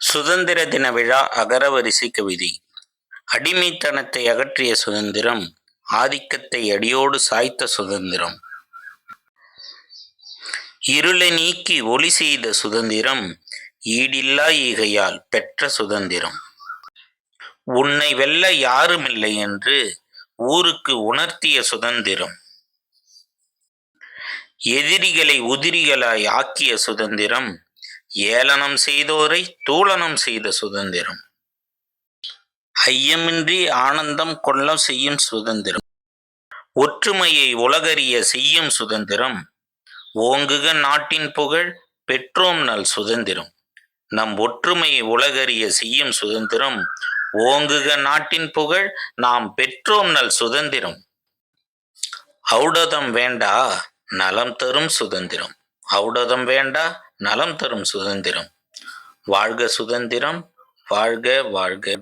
சுதந்திர தின விழா அகரவரிசை கவிதை. அடிமைத்தனத்தை அகற்றிய சுதந்திரம் ஆதிக்கத்தை அடியோடு சாய்த்த சுதந்திரம். இருளை நீக்கி ஒளி செய்த சுதந்திரம் ஈடில்லா ஈகையால் பெற்ற சுதந்திரம். உன்னை வெல்ல யாருமில்லை என்று ஊருக்கு உணர்த்திய சுதந்திரம். எதிரிகளை உதிரிகளாய் ஆக்கிய சுதந்திரம் ஏளனம் செய்தோரை தூளனம் செய்த சுதந்திரம். ஐயமின்றி ஆனந்தம் கொள்ள செய்யும் சுதந்திரம். ஒற்றுமையை உலகறிய செய்யும் சுதந்திரம். ஓங்குக நாட்டின் புகழ் பெற்றோம் நல் சுதந்திரம். நம் ஒற்றுமையை உலகறிய செய்யும் சுதந்திரம். ஓங்குக நாட்டின் புகழ் நாம் பெற்றோம் நல் சுதந்திரம். ஔடதம் வேண்டா நலம் தரும் சுதந்திரம். ஔடதம் வேண்டா நலம் தரும் சுதந்திரம். வாழ்க சுதந்திரம் வாழ்க வாழ்க.